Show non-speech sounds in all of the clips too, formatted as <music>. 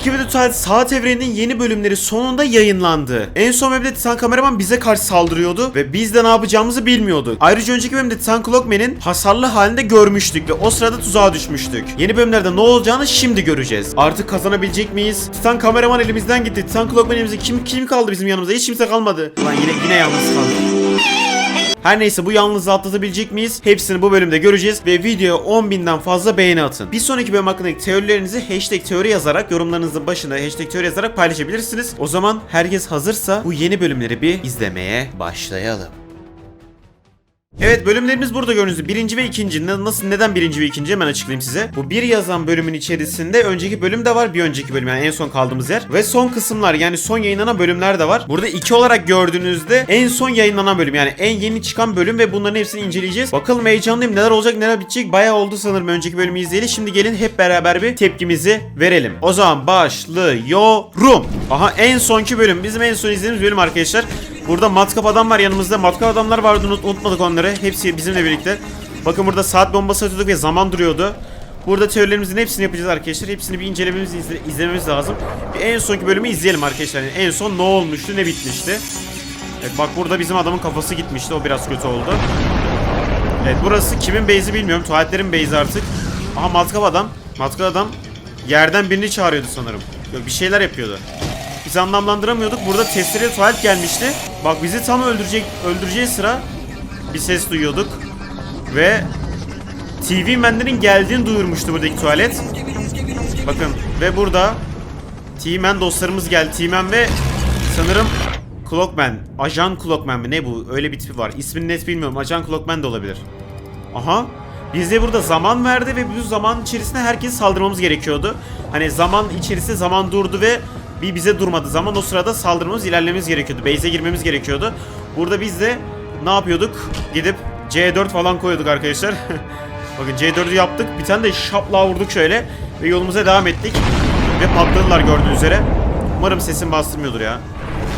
Skibidi Tuvalet Saat Evreni'nin yeni bölümleri sonunda yayınlandı. En son bölümde Titan Kameraman bize karşı saldırıyordu ve biz de ne yapacağımızı bilmiyorduk. Ayrıca önceki bölümde Titan Clockman'in hasarlı halinde görmüştük ve o sırada tuzağa düşmüştük. Yeni bölümlerde ne olacağını şimdi göreceğiz. Artık kazanabilecek miyiz? Titan Kameraman elimizden gitti. Titan Clockman elimizde kim kim kaldı bizim yanımızda? Hiç kimse kalmadı. Ulan yine yine yalnız kaldık. Her neyse bu yalnızlığı atlatabilecek miyiz? Hepsini bu bölümde göreceğiz ve videoya 10.000'den fazla beğeni atın. Bir sonraki bölüm hakkındaki teorilerinizi hashtag teori yazarak yorumlarınızın başına hashtag teori yazarak paylaşabilirsiniz. O zaman herkes hazırsa bu yeni bölümleri bir izlemeye başlayalım. Evet bölümlerimiz burada gördüğünüz birinci ve ikinci. Nasıl neden birinci ve ikinci hemen açıklayayım size. Bu bir yazan bölümün içerisinde önceki bölüm de var. Bir önceki bölüm yani en son kaldığımız yer. Ve son kısımlar yani son yayınlanan bölümler de var. Burada iki olarak gördüğünüzde en son yayınlanan bölüm yani en yeni çıkan bölüm ve bunların hepsini inceleyeceğiz. Bakalım heyecanlıyım neler olacak neler bitecek. Bayağı oldu sanırım önceki bölümü izleyeli. Şimdi gelin hep beraber bir tepkimizi verelim. O zaman başlıyorum. Aha en sonki bölüm. Bizim en son izlediğimiz bölüm arkadaşlar. Burada matkap adam var yanımızda. Matkap adamlar vardı unut- unutmadık onları. Hepsi bizimle birlikte. Bakın burada saat bombası atıyorduk ve zaman duruyordu. Burada teorilerimizin hepsini yapacağız arkadaşlar. Hepsini bir incelememiz, izle- izlememiz lazım. Bir en sonki bölümü izleyelim arkadaşlar. Yani en son ne olmuştu, ne bitmişti. Evet bak burada bizim adamın kafası gitmişti. O biraz kötü oldu. Evet burası kimin base'i bilmiyorum. Tuvaletlerin base'i artık. Aha matkap adam. Matkap adam yerden birini çağırıyordu sanırım. Yok bir şeyler yapıyordu. Biz anlamlandıramıyorduk. Burada testere tuvalet gelmişti. Bak bizi tam öldürecek öldüreceği sıra bir ses duyuyorduk. Ve TV Man'lerin geldiğini duyurmuştu buradaki tuvalet. Bakın ve burada T-Man dostlarımız geldi. T-Man ve sanırım Clockman. Ajan Clockman mi? Ne bu? Öyle bir tipi var. İsmini net bilmiyorum. Ajan Clockman da olabilir. Aha. Bize burada zaman verdi ve bu zaman içerisinde herkese saldırmamız gerekiyordu. Hani zaman içerisinde zaman durdu ve bir bize durmadı zaman o sırada saldırmamız ilerlememiz gerekiyordu. Base'e girmemiz gerekiyordu. Burada biz de ne yapıyorduk? Gidip C4 falan koyuyorduk arkadaşlar. <laughs> Bakın C4'ü yaptık. Bir tane de şapla vurduk şöyle. Ve yolumuza devam ettik. Ve patladılar gördüğünüz üzere. Umarım sesim bastırmıyordur ya.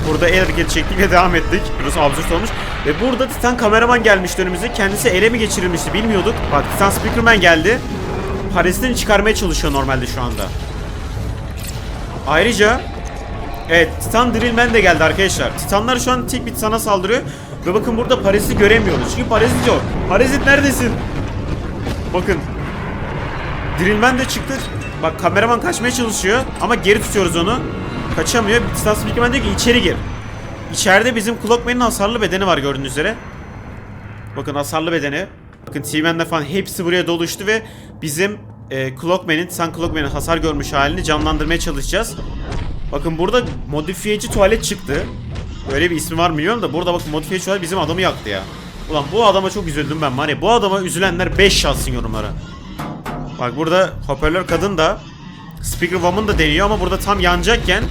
Burada el hareketi çektik ve devam ettik. Burası absürt olmuş. Ve burada Titan kameraman gelmişti önümüze. Kendisi ele mi geçirilmişti bilmiyorduk. Bak Titan Speakerman geldi. Paresini çıkarmaya çalışıyor normalde şu anda. Ayrıca Evet Titan Drillman de geldi arkadaşlar. Titanlar şu an tek bir Titan'a saldırıyor. Ve bakın burada Parazit'i göremiyoruz. Çünkü Parazit yok. Parazit neredesin? Bakın. Drillman de çıktı. Bak kameraman kaçmaya çalışıyor. Ama geri tutuyoruz onu. Kaçamıyor. Titan Speakerman diyor ki içeri gir. İçeride bizim Clockman'in hasarlı bedeni var gördüğünüz üzere. Bakın hasarlı bedeni. Bakın T-Man'le falan hepsi buraya doluştu ve bizim e, Clockman'in, Titan Clockman'in hasar görmüş halini canlandırmaya çalışacağız. Bakın burada modifiyeci tuvalet çıktı. Öyle bir ismi var mı bilmiyorum da burada bakın modifiyeci tuvalet bizim adamı yaktı ya. Ulan bu adama çok üzüldüm ben ya. Bu adama üzülenler 5 yazsın yorumlara. Bak burada hoparlör kadın da Speaker Woman da deniyor ama burada tam yanacakken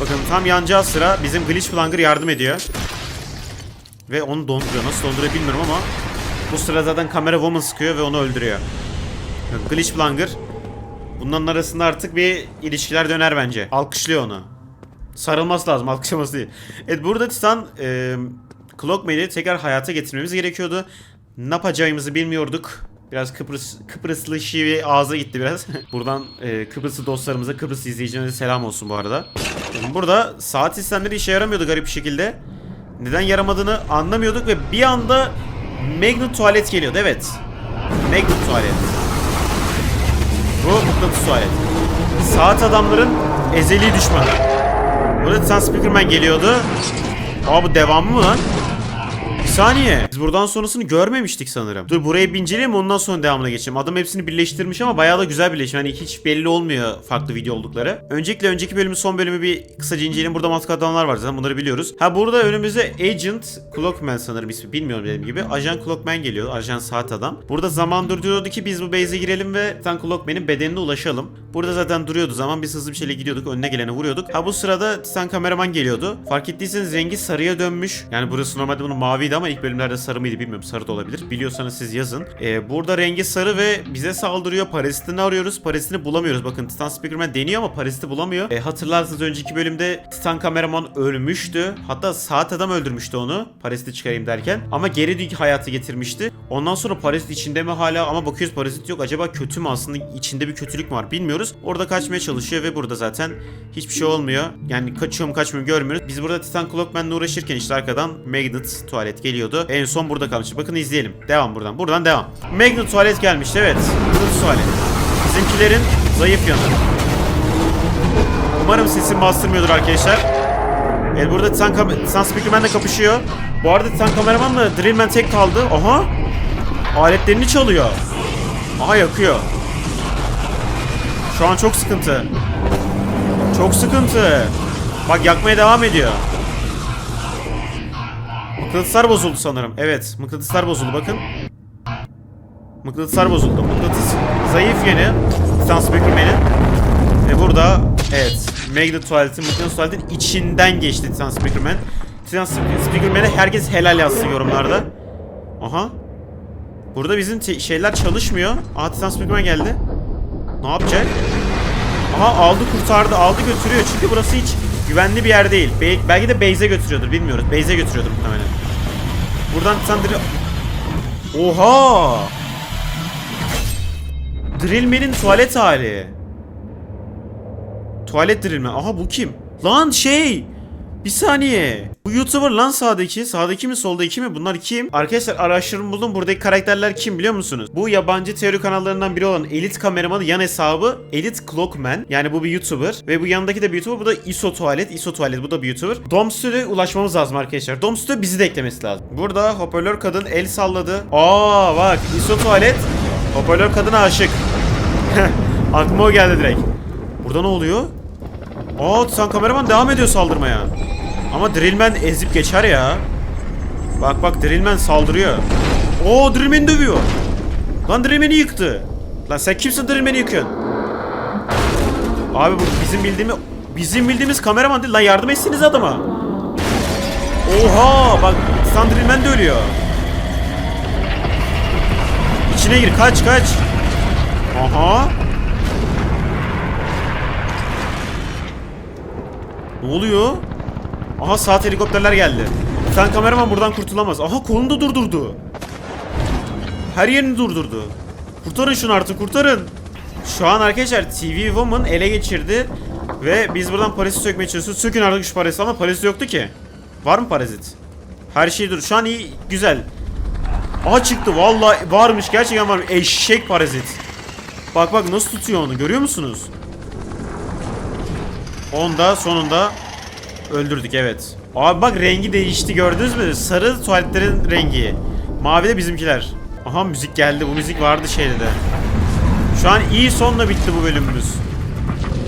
Bakın tam yanacağı sıra bizim Glitch Flanger yardım ediyor. Ve onu donduruyor. Nasıl donduruyor bilmiyorum ama bu sırada zaten kamera Woman sıkıyor ve onu öldürüyor. Glitch Flanger Bunların arasında artık bir ilişkiler döner bence. Alkışlıyor onu. Sarılması lazım, alkışlaması değil. Evet burada Titan e, Clockmail'i tekrar hayata getirmemiz gerekiyordu. Ne yapacağımızı bilmiyorduk. Biraz Kıbrıs Kıbrıslı şivi ağza gitti biraz. <laughs> Buradan e, Kıbrıslı dostlarımıza, Kıbrıs izleyicilerimize selam olsun bu arada. Burada saat sistemleri işe yaramıyordu garip bir şekilde. Neden yaramadığını anlamıyorduk ve bir anda Magnet tuvalet geliyordu. Evet. Magnet tuvalet. Bu mıknatıs. Saat adamların ezeli düşmanı. Burada Titan Speakerman geliyordu. Aa bu devamı mı lan? Saniye. Biz buradan sonrasını görmemiştik sanırım. Dur burayı bir inceleyelim ondan sonra devamına geçelim. Adam hepsini birleştirmiş ama bayağı da güzel birleşim. Hani hiç belli olmuyor farklı video oldukları. Öncelikle önceki bölümün son bölümü bir kısaca inceleyelim. Burada maske adamlar var zaten bunları biliyoruz. Ha burada önümüzde Agent Clockman sanırım ismi bilmiyorum dediğim gibi. Ajan Clockman geliyor. Ajan saat adam. Burada zaman durduruyordu ki biz bu base'e girelim ve Titan Clockman'in bedenine ulaşalım. Burada zaten duruyordu zaman biz hızlı bir şekilde gidiyorduk. Önüne gelene vuruyorduk. Ha bu sırada Titan kameraman geliyordu. Fark ettiyseniz rengi sarıya dönmüş. Yani burası normalde bunun maviydi ama ilk bölümlerde sarı mıydı bilmiyorum. Sarı da olabilir. Biliyorsanız siz yazın. Ee, burada rengi sarı ve bize saldırıyor. Parazitini arıyoruz. Parazitini bulamıyoruz. Bakın Titan Speakerman deniyor ama paraziti bulamıyor. Ee, hatırlarsınız önceki bölümde Titan kameraman ölmüştü. Hatta saat adam öldürmüştü onu. Paraziti çıkarayım derken. Ama geri hayatı getirmişti. Ondan sonra parazit içinde mi hala ama bakıyoruz parazit yok. Acaba kötü mü aslında içinde bir kötülük mü var bilmiyoruz. Orada kaçmaya çalışıyor ve burada zaten hiçbir şey olmuyor. Yani kaçıyor mu kaçmıyor mu görmüyoruz. Biz burada Titan Clockman'la uğraşırken işte arkadan Magnet tuvalet geliyordu. En son burada kalmıştı. Bakın izleyelim. Devam buradan. Buradan devam. Magnet tuvalet gelmişti evet. Magnet tuvalet. Bizimkilerin zayıf yanı. Umarım sesim bastırmıyordur arkadaşlar. El burada Titan, Titan Speakerman'la kapışıyor. Bu arada Titan kameramanla Drillman tek kaldı. Aha. Aletlerini çalıyor. Aha yakıyor. Şu an çok sıkıntı. Çok sıkıntı. Bak yakmaya devam ediyor. Mıknatıslar bozuldu sanırım. Evet, mıknatıslar bozuldu bakın. Mıknatıslar bozuldu. Mıknatıs zayıf yönü. Titan Speakerman'in. Ve burada evet Magnet Tuvalet'in Mıknatıs Tuvalet'in içinden geçti Titan Speakerman. Titan Spe- Speakerman'e herkes helal yazsın yorumlarda. Aha. Burada bizim şeyler çalışmıyor. Aha Titan Speakerman geldi. Ne yapacak? Aha aldı kurtardı aldı götürüyor çünkü burası hiç güvenli bir yer değil. Bel- belki de base'e götürüyordur bilmiyoruz. Base'e götürüyordur muhtemelen. Buradan Titan Drill... Oha! Drillman'in tuvalet hali. Tuvalet Drillman. Aha bu kim? Lan şey! Bir saniye. Bu YouTuber lan sağdaki. Sağdaki mi soldaki mi? Bunlar kim? Arkadaşlar araştırma buldum. Buradaki karakterler kim biliyor musunuz? Bu yabancı teori kanallarından biri olan Elit kameramanı yan hesabı Elit Clockman. Yani bu bir YouTuber. Ve bu yanındaki de bir YouTuber. Bu da ISO Tuvalet. ISO Tuvalet bu da bir YouTuber. Domstü'ye ulaşmamız lazım arkadaşlar. Domstü bizi de eklemesi lazım. Burada hoparlör kadın el salladı. Aa bak ISO Tuvalet. Hoparlör kadına aşık. <laughs> Aklıma o geldi direkt. Burada ne oluyor? Aa Titan kameraman devam ediyor saldırmaya. Ama Drillman ezip geçer ya. Bak bak Drillman saldırıyor. Oo Drillman'i dövüyor. Lan Drillman'i yıktı. Lan sen kimsin Drillman'i yıkıyorsun? Abi bu bizim bildiğimiz bizim bildiğimiz kameraman değil lan yardım etsiniz adama. Oha bak Titan Drillman de ölüyor. İçine gir kaç kaç. Aha. Oluyor? Aha saat helikopterler geldi. Sen kameraman buradan kurtulamaz. Aha kolunu da durdurdu. Her yerini durdurdu. Kurtarın şunu artık kurtarın. Şu an arkadaşlar TV Woman ele geçirdi. Ve biz buradan parazit sökmeye çalışıyoruz. Sökün artık şu parazit ama parazit yoktu ki. Var mı parazit? Her şey dur. Şu an iyi güzel. Aha çıktı vallahi varmış gerçekten var. Eşek parazit. Bak bak nasıl tutuyor onu görüyor musunuz? Onda sonunda öldürdük evet. Abi bak rengi değişti gördünüz mü? Sarı tuvaletlerin rengi. Mavi de bizimkiler. Aha müzik geldi. Bu müzik vardı şeyde de. Şu an iyi sonla bitti bu bölümümüz.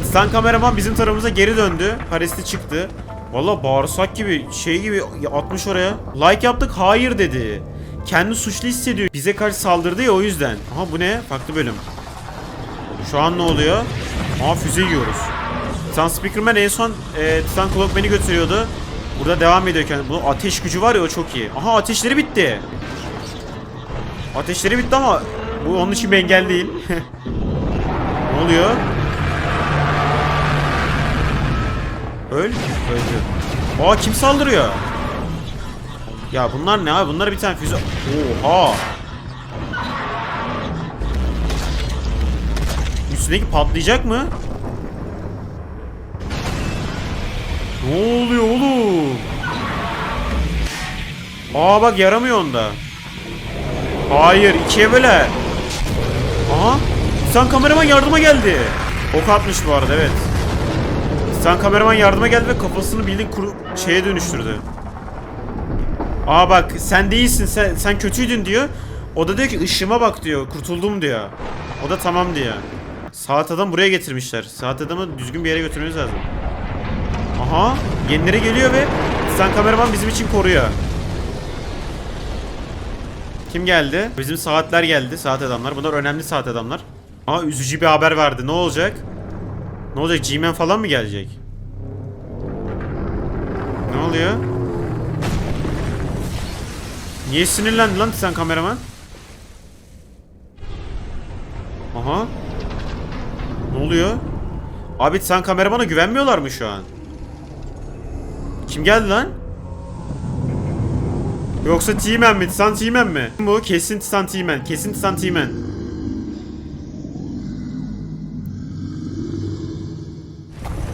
Stan kameraman bizim tarafımıza geri döndü. Paris'te çıktı. Valla bağırsak gibi şey gibi atmış oraya. Like yaptık hayır dedi. Kendi suçlu hissediyor. Bize karşı saldırdı ya o yüzden. Aha bu ne? Farklı bölüm. Şu an ne oluyor? Aa füze yiyoruz. Titan Speakerman en son e, Titan Clockman'i götürüyordu. Burada devam ediyor kendi. Bu ateş gücü var ya o çok iyi. Aha ateşleri bitti. Ateşleri bitti ama bu onun için bir engel değil. <laughs> ne oluyor? Öl. Öldü. Aa kim saldırıyor? Ya bunlar ne abi? Bunlara bir tane füze... Oha! Üstündeki patlayacak mı? Ne oluyor oğlum? Aa bak yaramıyor onda. Hayır ikiye böyle. Aha. Sen kameraman yardıma geldi. Ok atmış bu arada evet. Sen kameraman yardıma geldi ve kafasını bildiğin kuru şeye dönüştürdü. Aa bak sen değilsin sen, sen kötüydün diyor. O da diyor ki ışığıma bak diyor kurtuldum diyor. O da tamam diyor. Saat adam buraya getirmişler. Saat adamı düzgün bir yere götürmemiz lazım. Aha yenileri geliyor ve sen kameraman bizim için koruyor. Kim geldi? Bizim saatler geldi. Saat adamlar. Bunlar önemli saat adamlar. Aa üzücü bir haber verdi. Ne olacak? Ne olacak? G-Man falan mı gelecek? Ne oluyor? Niye sinirlendi lan sen kameraman? Aha. Ne oluyor? Abi sen kameramana güvenmiyorlar mı şu an? Kim geldi lan? Yoksa T-Man mi? Titan T-Man mi? Bu kesin Titan T-Man. Kesin Titan T-Man.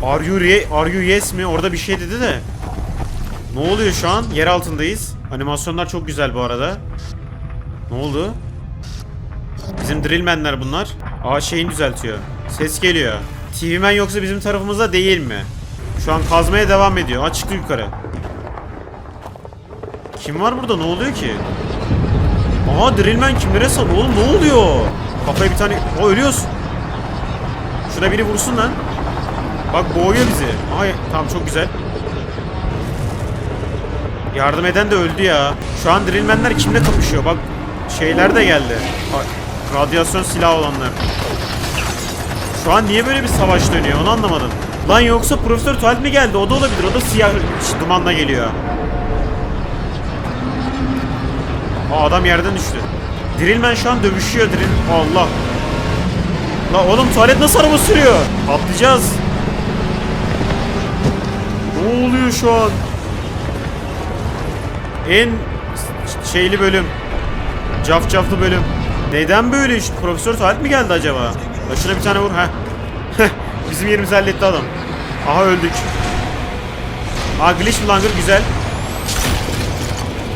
Are you, re are you yes mi? Orada bir şey dedi de. Ne oluyor şu an? Yer altındayız. Animasyonlar çok güzel bu arada. Ne oldu? Bizim drillmenler bunlar. Aa şeyini düzeltiyor. Ses geliyor. TV Man yoksa bizim tarafımızda değil mi? Şu an kazmaya devam ediyor. Çıktı yukarı. Kim var burada? Ne oluyor ki? Aha drillman kimlere sal? Oğlum ne oluyor? Kafaya bir tane... O ölüyoruz. Şuna biri vursun lan. Bak boğuyor bizi. Ay tamam çok güzel. Yardım eden de öldü ya. Şu an drillmenler kimle kapışıyor? Bak şeyler de geldi. Ay, Radyasyon silahı olanlar. Şu an niye böyle bir savaş dönüyor onu anlamadım. Lan yoksa Profesör Tuvalet mi geldi? O da olabilir. O da siyah dumanla geliyor. Aa adam yerden düştü. Drillman şu an dövüşüyor Drill. Allah. La oğlum tuvalet nasıl araba sürüyor? Atlayacağız. Ne oluyor şu an? En şeyli bölüm. Cafcaflı bölüm. Neden böyle? Profesör Tuvalet mi geldi acaba? Başına bir tane vur. Heh. Bizim yerimizi halletti adam. Aha öldük. Aa Glitch Blanger güzel.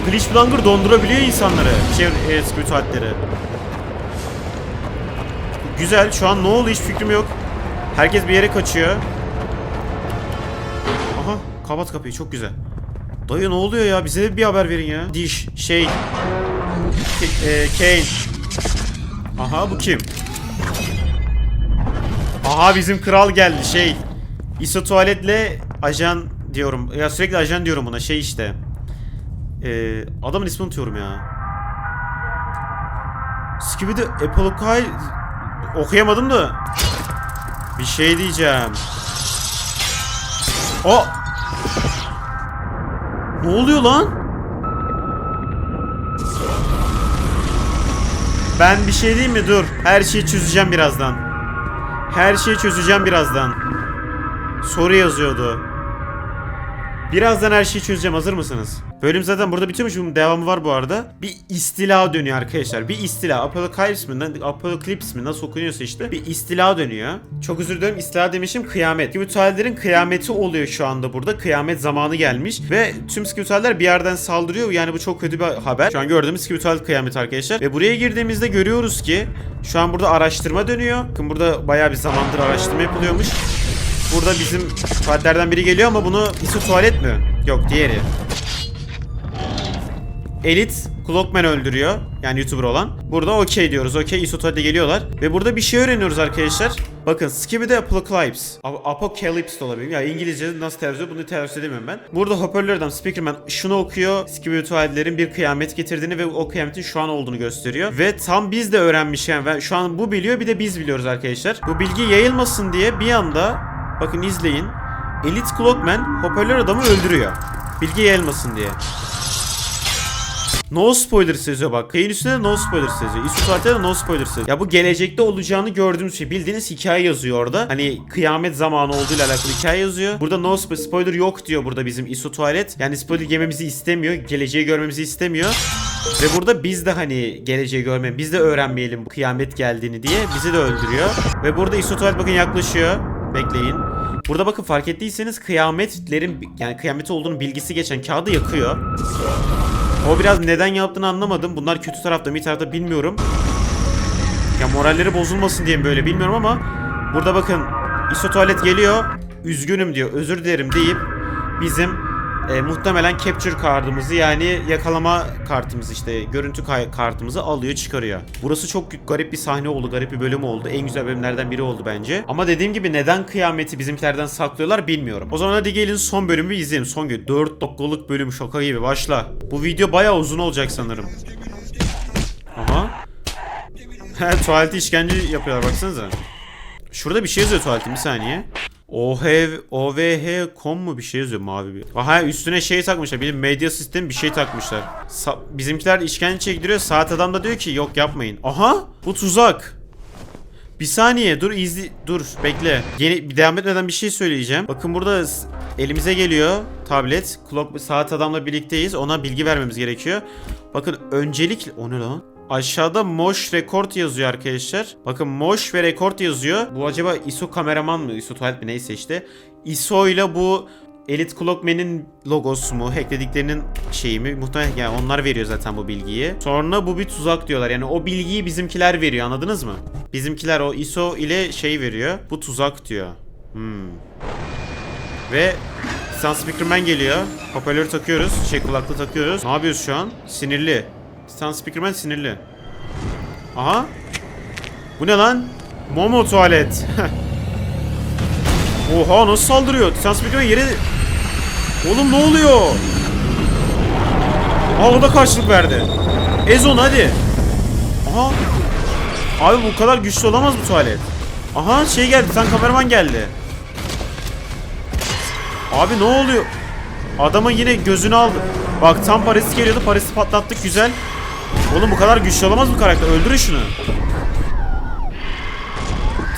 Glitch Blanger dondurabiliyor insanları. Şey, e, Tuvaletleri. Güzel. Şu an ne oldu hiç fikrim yok. Herkes bir yere kaçıyor. Aha kapat kapıyı çok güzel. Dayı ne oluyor ya? Bize de bir haber verin ya. Diş, şey. K- e, Kane. Aha bu kim? Aha bizim kral geldi şey. ISO tuvaletle ajan diyorum. Ya sürekli ajan diyorum buna şey işte. Ee, adamın ismini unutuyorum ya. Skibidi Apollokai okuyamadım da. Bir şey diyeceğim. O Ne oluyor lan? Ben bir şey diyeyim mi? Dur. Her şeyi çözeceğim birazdan. Her şeyi çözeceğim birazdan. Soru yazıyordu. Birazdan her şeyi çözeceğim. Hazır mısınız? Bölüm zaten burada bitiyormuş. Bunun devamı var bu arada. Bir istila dönüyor arkadaşlar. Bir istila. Apocalypse mi? Apocalypse mi? Nasıl okunuyorsa işte. Bir istila dönüyor. Çok özür dilerim. İstila demişim. Kıyamet. Sküvitüellerin kıyameti oluyor şu anda burada. Kıyamet zamanı gelmiş. Ve tüm sküvitüeller bir yerden saldırıyor. Yani bu çok kötü bir haber. Şu an gördüğümüz sküvitüel kıyameti arkadaşlar. Ve buraya girdiğimizde görüyoruz ki şu an burada araştırma dönüyor. Bakın burada bayağı bir zamandır araştırma yapılıyormuş. Burada bizim tuvaletlerden biri geliyor ama bunu ISO tuvalet mi? Yok diğeri. Elit Clockman öldürüyor. Yani YouTuber olan. Burada okey diyoruz. Okey ISO tuvalete geliyorlar. Ve burada bir şey öğreniyoruz arkadaşlar. Bakın Skibidi Apocalypse. Ap- Apocalypse de olabilir. Ya İngilizce nasıl ediyor bunu telaffuz edemiyorum ben. Burada hoparlörden Speakerman şunu okuyor. Skibidi tuvaletlerin bir kıyamet getirdiğini ve o kıyametin şu an olduğunu gösteriyor. Ve tam biz de öğrenmiş yani. Şu an bu biliyor bir de biz biliyoruz arkadaşlar. Bu bilgi yayılmasın diye bir anda bakın izleyin. Elite Clockman hoparlör adamı öldürüyor. Bilgi yayılmasın diye. No spoiler yazıyor bak. Kayın üstünde de no spoiler yazıyor. İsu tuvalette de no spoiler yazıyor. Ya bu gelecekte olacağını gördüğümüz şey. Bildiğiniz hikaye yazıyor orada. Hani kıyamet zamanı olduğuyla alakalı hikaye yazıyor. Burada no spo- spoiler yok diyor burada bizim ISO tuvalet. Yani spoiler yememizi istemiyor. Geleceği görmemizi istemiyor. Ve burada biz de hani geleceği görme, biz de öğrenmeyelim bu kıyamet geldiğini diye bizi de öldürüyor. Ve burada ISO tuvalet bakın yaklaşıyor. Bekleyin. Burada bakın fark ettiyseniz kıyametlerin yani kıyameti olduğunu bilgisi geçen kağıdı yakıyor. O biraz neden yaptığını anlamadım. Bunlar kötü tarafta mı iyi tarafta bilmiyorum. Ya moralleri bozulmasın diye mi böyle bilmiyorum ama burada bakın ISO tuvalet geliyor. Üzgünüm diyor. Özür dilerim deyip bizim e, muhtemelen capture kartımızı yani yakalama kartımızı işte görüntü kartımızı alıyor çıkarıyor. Burası çok garip bir sahne oldu. Garip bir bölüm oldu. En güzel bölümlerden biri oldu bence. Ama dediğim gibi neden kıyameti bizimkilerden saklıyorlar bilmiyorum. O zaman hadi gelin son bölümü izleyelim. Son gün 4 dakikalık bölüm şaka gibi başla. Bu video bayağı uzun olacak sanırım. Aha. Tuvalete işkence yapıyorlar baksanıza. Şurada bir şey yazıyor tuvaletin bir saniye. OHV, OVH.com mu bir şey yazıyor mavi bir. Aha üstüne şey takmışlar. Bir medya sistemi bir şey takmışlar. Sa- bizimkiler işkence çektiriyor. Saat adam da diyor ki yok yapmayın. Aha bu tuzak. Bir saniye dur izli dur bekle. Yeni bir devam etmeden bir şey söyleyeceğim. Bakın burada elimize geliyor tablet. Clock saat adamla birlikteyiz. Ona bilgi vermemiz gerekiyor. Bakın öncelikle o ne lan? Aşağıda Moş Record yazıyor arkadaşlar. Bakın Moş ve Record yazıyor. Bu acaba ISO kameraman mı? ISO tuvalet mi? Neyse işte. ISO ile bu Elite Clockman'in logosu mu, hacklediklerinin şeyi mi? Muhtemelen yani onlar veriyor zaten bu bilgiyi. Sonra bu bir tuzak diyorlar. Yani o bilgiyi bizimkiler veriyor anladınız mı? Bizimkiler o ISO ile şey veriyor. Bu tuzak diyor. Hmm. Ve Sun Speakerman geliyor. Hoparlörü takıyoruz. Şey kulaklığı takıyoruz. Ne yapıyoruz şu an? Sinirli. Sun Speakerman sinirli. Aha. Bu ne lan? Momo tuvalet. <laughs> Oha nasıl saldırıyor? Sun Speakerman yere... Oğlum ne oluyor? Aa o da karşılık verdi. Ezon hadi. Aha. Abi bu kadar güçlü olamaz bu tuvalet. Aha şey geldi. Sen kameraman geldi. Abi ne oluyor? Adamın yine gözünü aldı. Bak tam Paris geliyordu. Paris'i patlattık güzel. Oğlum bu kadar güçlü olamaz bu karakter. Öldürün şunu.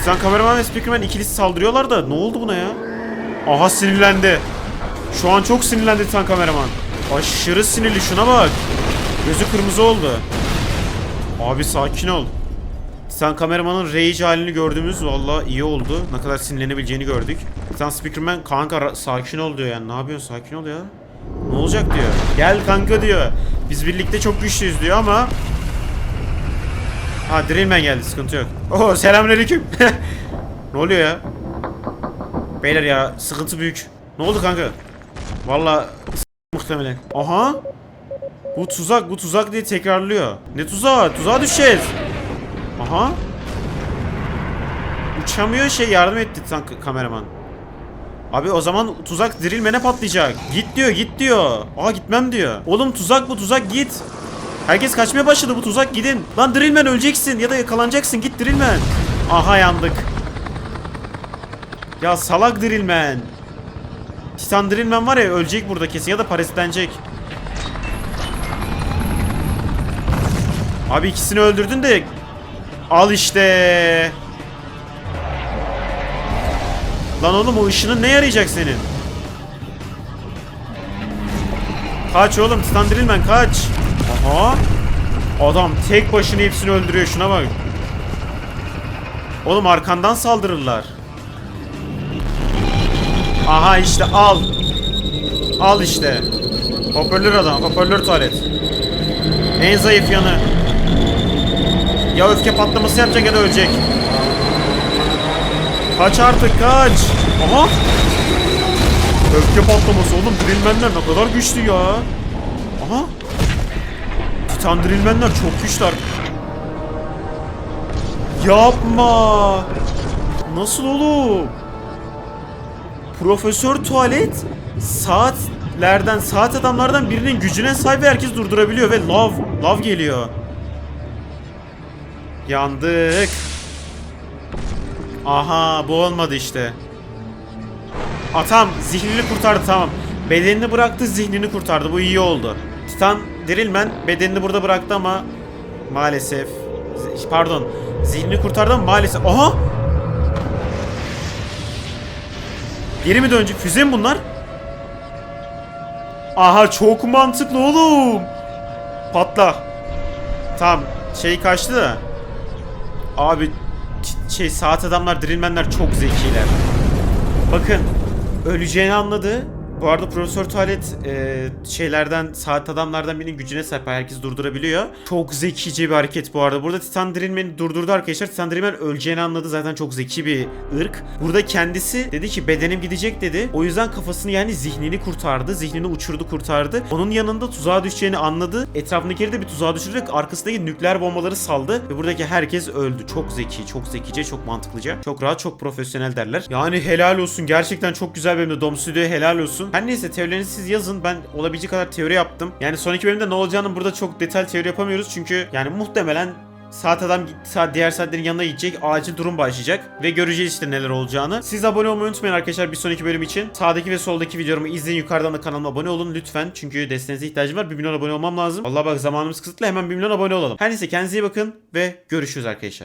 Sen kameraman ve speakerman ikilisi saldırıyorlar da ne oldu buna ya? Aha sinirlendi. Şu an çok sinirlendi Titan kameraman. Aşırı sinirli şuna bak. Gözü kırmızı oldu. Abi sakin ol. Titan kameramanın rage halini gördüğümüz valla iyi oldu. Ne kadar sinirlenebileceğini gördük. Titan speakerman kanka sakin ol diyor yani. Ne yapıyorsun sakin ol ya. Ne olacak diyor. Gel kanka diyor. Biz birlikte çok güçlüyüz diyor ama Ha Drillman geldi sıkıntı yok. Oo selamünaleyküm. <laughs> ne oluyor ya? Beyler ya sıkıntı büyük. Ne oldu kanka? Valla muhtemelen. Aha. Bu tuzak bu tuzak diye tekrarlıyor. Ne tuzağı? Tuzağa düşeceğiz. Aha. Uçamıyor şey yardım etti tank kameraman. Abi o zaman tuzak Drillman'e patlayacak. Git diyor git diyor. Aa gitmem diyor. Oğlum tuzak bu tuzak git. Herkes kaçmaya başladı bu tuzak gidin. Lan Drillman öleceksin ya da yakalanacaksın git Drillman. Aha yandık. Ya salak Drillman. Titan Drillman var ya ölecek burada kesin ya da parazitlenecek. Abi ikisini öldürdün de al işte. Lan oğlum o ışının ne yarayacak senin? Kaç oğlum Titan kaç. Aha. Adam tek başına hepsini öldürüyor şuna bak. Oğlum arkandan saldırırlar. Aha işte al. Al işte. Hoparlör adam, hoparlör tuvalet. En zayıf yanı. Ya öfke patlaması yapacak ya da ölecek. Kaç artık kaç. Aha. Öfke patlaması oğlum Drillman'ler ne kadar güçlü ya. Aha. Titan Drillman'ler çok güçlü artık. Yapma. Nasıl oğlum? Profesör Tuvalet saatlerden, saat adamlardan birinin gücüne sahip herkes durdurabiliyor ve lav, lav geliyor. Yandık. Aha bu olmadı işte. Atam zihnini kurtardı tamam. Bedenini bıraktı zihnini kurtardı bu iyi oldu. Titan Drillman bedenini burada bıraktı ama maalesef pardon zihnini kurtardı ama maalesef aha Geri mi dönecek? Füze mi bunlar? Aha çok mantıklı oğlum. Patla. Tamam şey kaçtı da. Abi şey saat adamlar Drillman'ler çok zekiler. Bakın öleceğini anladı. Bu arada Profesör Tuvalet e, şeylerden saat adamlardan birinin gücüne sahip. Herkes durdurabiliyor. Çok zekice bir hareket bu arada. Burada Titan Drillman'i durdurdu arkadaşlar. Titan Drillman öleceğini anladı. Zaten çok zeki bir ırk. Burada kendisi dedi ki bedenim gidecek dedi. O yüzden kafasını yani zihnini kurtardı. Zihnini uçurdu kurtardı. Onun yanında tuzağa düşeceğini anladı. Etrafındakileri de bir tuzağa düşürerek arkasındaki nükleer bombaları saldı. Ve buradaki herkes öldü. Çok zeki, çok zekice, çok mantıklıca. Çok rahat, çok profesyonel derler. Yani helal olsun. Gerçekten çok güzel bölümde. Dom Studio'ya helal olsun. Her neyse teorilerinizi siz yazın. Ben olabilecek kadar teori yaptım. Yani sonraki bölümde ne olacağını burada çok detaylı teori yapamıyoruz. Çünkü yani muhtemelen Saat adam saat diğer saatlerin yanına gidecek. Acil durum başlayacak. Ve göreceğiz işte neler olacağını. Siz abone olmayı unutmayın arkadaşlar bir sonraki bölüm için. Sağdaki ve soldaki videolarımı izleyin. Yukarıdan da kanalıma abone olun lütfen. Çünkü desteğinize ihtiyacım var. 1 milyon abone olmam lazım. Allah bak zamanımız kısıtlı hemen 1 milyon abone olalım. Her neyse kendinize iyi bakın ve görüşürüz arkadaşlar.